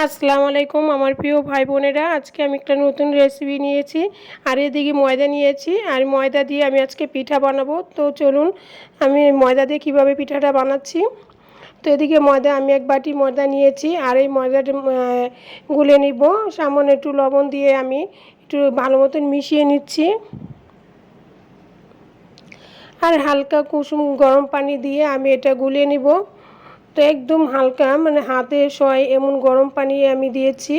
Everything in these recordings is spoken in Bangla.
আসসালামু আলাইকুম আমার প্রিয় ভাই বোনেরা। আজকে আমি একটা নতুন রেসিপি নিয়েছি আর এদিকে ময়দা নিয়েছি। আর ময়দা দিয়ে আমি আজকে পিঠা বানাবো। তো চলুন, আমি ময়দা দিয়ে কীভাবে পিঠাটা বানাচ্ছি? তো এদিকে ময়দা, আমি এক বাটি ময়দা নিয়েছি। আর এই ময়দাটা গুলে নিব। সামান্য একটু লবণ দিয়ে আমি একটু ভালো মতন মিশিয়ে নিচ্ছি। আর হালকা কুসুম গরম পানি দিয়ে আমি এটা গুলিয়ে নিব। তো একদম হালকা মানে হাতে সয় এমন গরম পানি আমি দিয়েছি।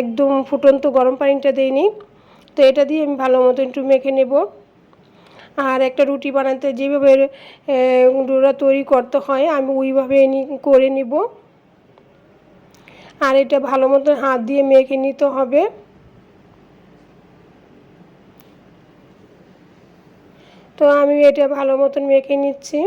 একদম ফুটন্ত গরম পানিটা দেইনি। তো এটা দিয়ে আমি ভালো মতো একটু মেখে নেব। আর একটা রুটি বানাতে যেভাবে ডোরা তৈরি করতে হয়, আমি ওইভাবে করে নিব। আর এটা ভালো মতো হাত দিয়ে মেখে নিতে হবে। তো আমি এটা ভালো মতন মেখে নিচ্ছি।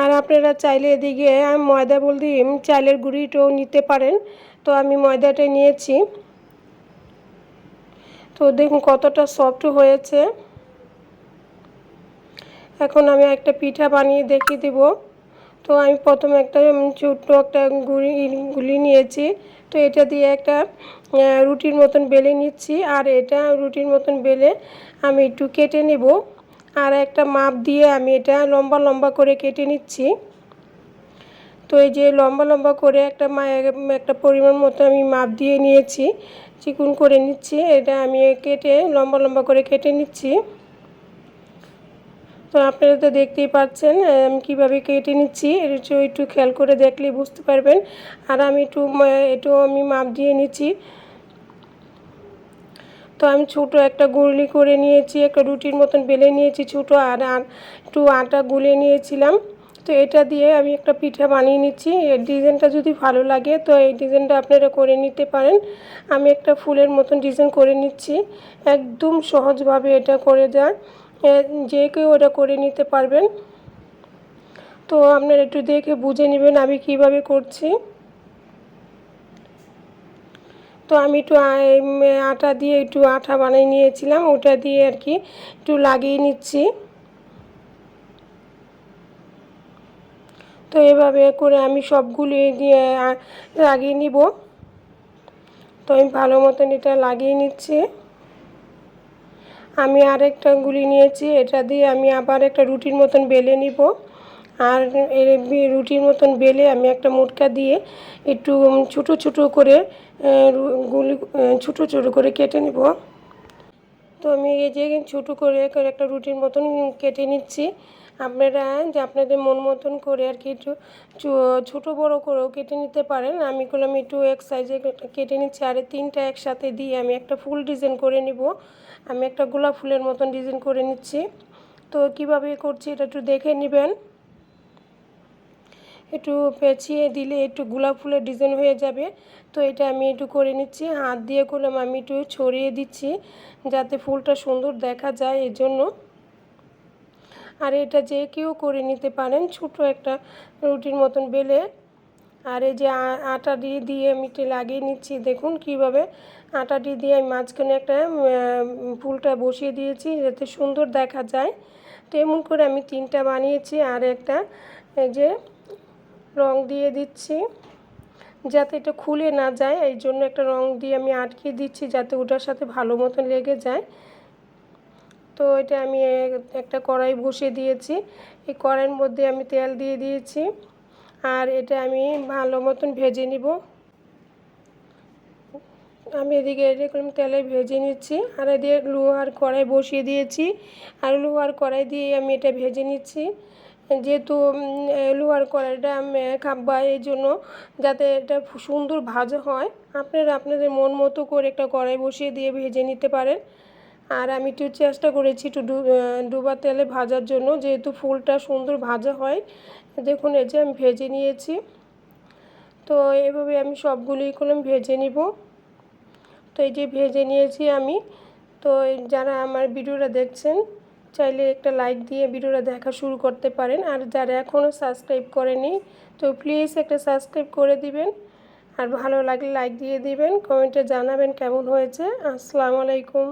আর আপনারা চাইলে এদিকে ময়দা বলতে চালের গুঁড়িটাও নিতে পারেন। তো আমি ময়দাটা নিয়েছি। তো দেখুন কতটা সফট হয়েছে। এখন আমি একটা পিঠা বানিয়ে দেখিয়ে দেব। তো আমি প্রথমে একটা ছোট্ট একটা গুড়ি, গুলি নিয়েছি। তো এটা দিয়ে একটা রুটির মতন বেলে নিচ্ছি। আর এটা রুটির মতন বেলে আমি একটু কেটে নেব। আর একটা মাপ দিয়ে আমি এটা লম্বা লম্বা করে কেটে নিচ্ছি। তো এই যে লম্বা লম্বা করে একটা একটা পরিমাণ মতো আমি মাপ দিয়ে নিয়েছি, চিকুন করে নিচ্ছি, এটা আমি কেটে লম্বা লম্বা করে কেটে নিচ্ছি। তো আপনারা তো দেখতেই পাচ্ছেন আমি কীভাবে কেটে নিচ্ছি একটু খেয়াল করে দেখলে বুঝতে পারবেন। আর আমি একটু একটু আমি মাপ দিয়ে নিচ্ছি। তো আমি ছোটো একটা গুলি করে নিয়েছি, একটা রুটির মতন বেলে নিয়েছি ছোটো, আর একটু আটা গুলে নিয়েছিলাম। তো এটা দিয়ে আমি একটা পিঠা বানিয়ে নিচ্ছি। এর ডিজাইনটা যদি ভালো লাগে, তো এই ডিজাইনটা আপনারা করে নিতে পারেন। আমি একটা ফুলের মতন ডিজাইন করে নিচ্ছি। একদম সহজভাবে এটা করে যায় যে কেউ এটা করে নিতে পারবেন। তো আপনারা একটু দেখে বুঝে নেবেন আমি কীভাবে করছি। তো আমি একটু আটা দিয়ে একটু আটা বানিয়ে নিয়েছিলাম, ওটা দিয়ে আর কি একটু লাগিয়ে নিচ্ছি। তো এভাবে করে আমি সবগুলি দিয়ে লাগিয়ে নিব। তো আমি ভালো মতন এটা লাগিয়ে নিচ্ছি। আমি আরেকটা গুলি নিয়েছি, এটা দিয়ে আমি আবার একটা রুটির মতন বেলে নিব। আর এর রুটির মতন বেলে আমি একটা মোটকা দিয়ে একটু ছোটো ছোটো করে গুলি ছোটো ছোটো করে কেটে নেব। তো আমি এই যে ছোটো করে একটা রুটির মতন কেটে নিচ্ছি। আপনারা যে আপনাদের মন মতন করে আর কি একটু ছোটো বড়ো করেও কেটে নিতে পারেন। আমি করলাম একটু এক সাইজে কেটে নিচ্ছি আর তিনটা একসাথে দিয়ে আমি একটা ফুল ডিজাইন করে নিব। আমি একটা গোলাপ ফুলের মতন ডিজাইন করে নিচ্ছি। তো কীভাবে করছি এটা একটু দেখে নেবেন। একটু পেঁচিয়ে দিলে একটু গোলাপ ফুলের ডিজাইন হয়ে যাবে। তো এটা আমি একটু করে নিচ্ছি, হাত দিয়ে করলাম আমি একটু ছড়িয়ে দিচ্ছি যাতে ফুলটা সুন্দর দেখা যায় এর জন্য আর এটা যে কেউ করে নিতে পারেন, ছোট একটা রুটির মতন বেলে। আর এই যে আটা দিয়ে দিয়ে আমি একটু লাগিয়ে নিচ্ছি, দেখুন কীভাবে আটাটি দিয়ে আমি মাঝখানে একটা ফুলটা বসিয়ে দিয়েছি যাতে সুন্দর দেখা যায়। তো এমন করে আমি তিনটা বানিয়েছি, আর একটা এই যে রং দিয়ে দিচ্ছি। যাতে এটা খুলে না যায়, এই জন্য একটা রং দিয়ে আমি আটকে দিচ্ছি যাতে ওটার সাথে ভালো মতন লেগে যায়। তো এটা আমি একটা কড়াই বসিয়ে দিয়েছি। এই কড়াইয়ের মধ্যে আমি তেল দিয়ে দিয়েছি। আর এটা আমি ভালো মতন ভেজে নিব। আমি এদিকে এরকম তেলে ভেজে নিচ্ছি। আর এদিকে লোহার কড়াই বসিয়ে দিয়েছি। আর লোহার কড়াই দিয়ে আমি এটা ভেজে নিচ্ছি। যেহেতু লোহার কড়াইটা আমি খাব্বা এই জন্য যাতে এটা সুন্দর ভাজা হয়, আপনারা আপনাদের মন মতো করে একটা কড়াই বসিয়ে দিয়ে ভেজে নিতে পারেন। আর আমি একটু চেষ্টা করেছি একটু ডুবা তেলে ভাজার জন্য, যেহেতু ফুলটা সুন্দর ভাজা হয়। দেখুন, এই যে আমি ভেজে নিয়েছি। তো এভাবে আমি সবগুলোই করলাম ভেজে নিব। তো এই যে ভেজে নিয়েছি আমি। তো যারা আমার ভিডিওটা দেখছেন চাইলে একটা লাইক দিয়ে ভিডিওটা দেখা শুরু করতে পারেন। আর যারা এখনও সাবস্ক্রাইব করেনি, তো প্লিজ একটা সাবস্ক্রাইব করে দিবেন। আর ভালো লাগলে লাইক দিয়ে দিবেন, কমেন্টে জানাবেন কেমন হয়েছে। আসসালামু আলাইকুম।